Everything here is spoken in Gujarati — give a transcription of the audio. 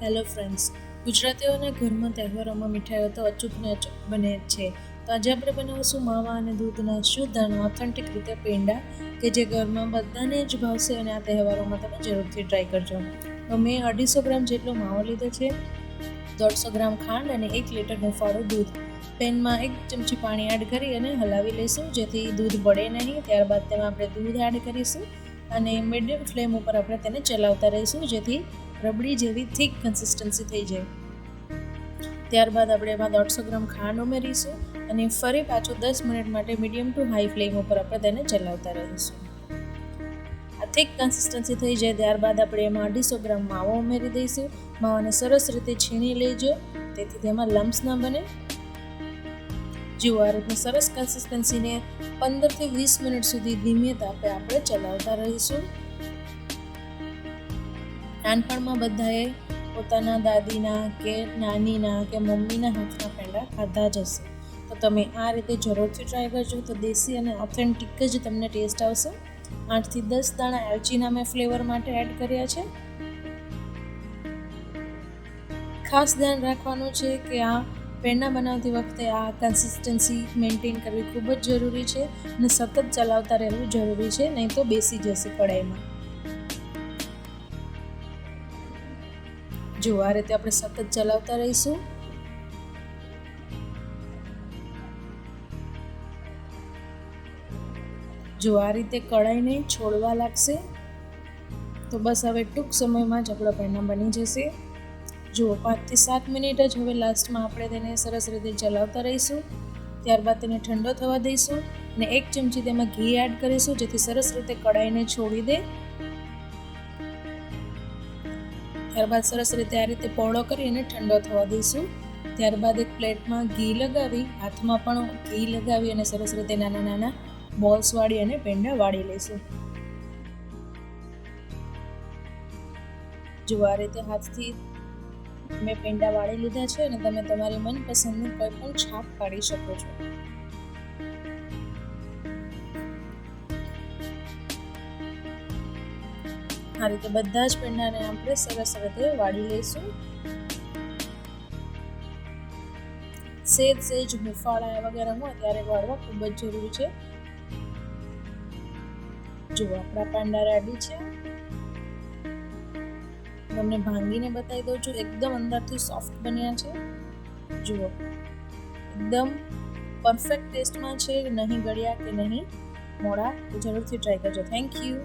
હેલો ફ્રેન્ડ્સ ગુજરાતીઓના ઘરમાં તહેવારોમાં મીઠાઈઓ તો અચૂકને અચૂક બને જ છે. તો આજે આપણે બનાવીશું માવા અને દૂધના શુદ્ધ અને ઓથેન્ટિક રીતે પેંડા કે જે ઘરમાં બધાને જ ભાવશે અને આ તહેવારોમાં તમે જરૂરથી ટ્રાય કરજો. તો મેં અઢીસો ગ્રામ જેટલો માવો લીધો છે, દોઢસો ગ્રામ ખાંડ અને એક લીટર હૂંફાળું દૂધ. પેનમાં એક ચમચી પાણી એડ કરી અને હલાવી લઈશું, જેથી દૂધ બળે નહીં. ત્યારબાદ તેમાં આપણે દૂધ એડ કરીશું અને મીડિયમ ફ્લેમ ઉપર આપણે તેને ચલાવતા રહીશું, જેથી રબડી જેવી થીક કન્સિસ્ટન્સી થઈ જાય. ત્યારબાદ આપણે એમાં દોઢસો ગ્રામ ખાંડ ઉમેરીશું અને ફરી પાછું દસ મિનિટ માટે મીડિયમ ટુ હાઈ ફ્લેમ ઉપર આપણે તેને ચલાવતા રહીશું. આ થીક કન્સિસ્ટન્સી થઈ જાય ત્યારબાદ આપણે એમાં અઢીસો ગ્રામ માવો ઉમેરી દઈશું. માવાને સરસ રીતે છીણી લેજો. તેથી તેમાં લમ્સ ના બને. જુઓ આ રીતની સરસ કન્સિસ્ટન્સીને પંદરથી વીસ મિનિટ સુધી ધીમે તાપે આપણે ચલાવતા રહીશું. નાનપણમાં બધાએ પોતાના દાદીના કે નાનીના કે મમ્મીના હાથના પેંડા ખાધા જ હશે. તો તમે આ રીતે જરૂરથી ટ્રાય કરજો. તો દેશી અને ઓથેન્ટિક જ તમને ટેસ્ટ આવશે. આઠથી દસ દાણા એલચીના મેં ફ્લેવર માટે એડ કર્યા છે. ખાસ ધ્યાન રાખવાનું છે કે આ પેંડા બનાવતી વખતે આ કન્સિસ્ટન્સી મેન્ટેન કરવી ખૂબ જ જરૂરી છે અને સતત ચલાવતા રહેવું જરૂરી છે, નહીં તો બેસી જશે કડાઈમાં જો આ રીતે આપણે સતત ચલાવતા રહીશું. જો આ રીતે કઢાઈને છોડવા લાગશે, તો બસ હવે ટૂંક સમયમાં જ આપણો પેંડા બની જશે. જુઓ પાંચથી સાત મિનિટ જ હવે લાસ્ટમાં આપણે તેને સરસ રીતે ચલાવતા રહીશું, ત્યારબાદ તેને ઠંડો થવા દઈશું અને એક ચમચી તેમાં ઘી એડ કરીશું, જેથી સરસ રીતે કઢાઈને છોડી દે. ત્યારબાદ સરસ રીતે આ રીતે પહોળો કરી અને ઠંડો થવા દઈશું. ત્યારબાદ એક પ્લેટમાં ઘી લગાવી, હાથમાં પણ ઘી લગાવી અને સરસ રીતે નાના નાના બોલ્સ વાળી અને પેંડા વાળી લઈશું. જો આ રીતે હાથથી મેં પેંડા વાળી લીધા છે અને તમે તમારી મનપસંદનું કોઈ પણ છાપ પાડી શકો છો. આ રીતે બધા જ પેંડાને આપણે સરસ રીતે વાળી લઈશું. સેજ સેજ હુફાળા વગેરે હોય ત્યારે વાળવા ખૂબ જ જરૂરી છે. જુઓ આપણા પાંડા રેડી છે. તમને ભાંગીને બતાવી દઉં છું, એકદમ અંદરથી સોફ્ટ બન્યા છે. જુઓ, એકદમ પરફેક્ટ ટેસ્ટમાં છે, નહીં ગળ્યા કે નહીં, મોડા જરૂરથી ટ્રાય કરજો. Thank you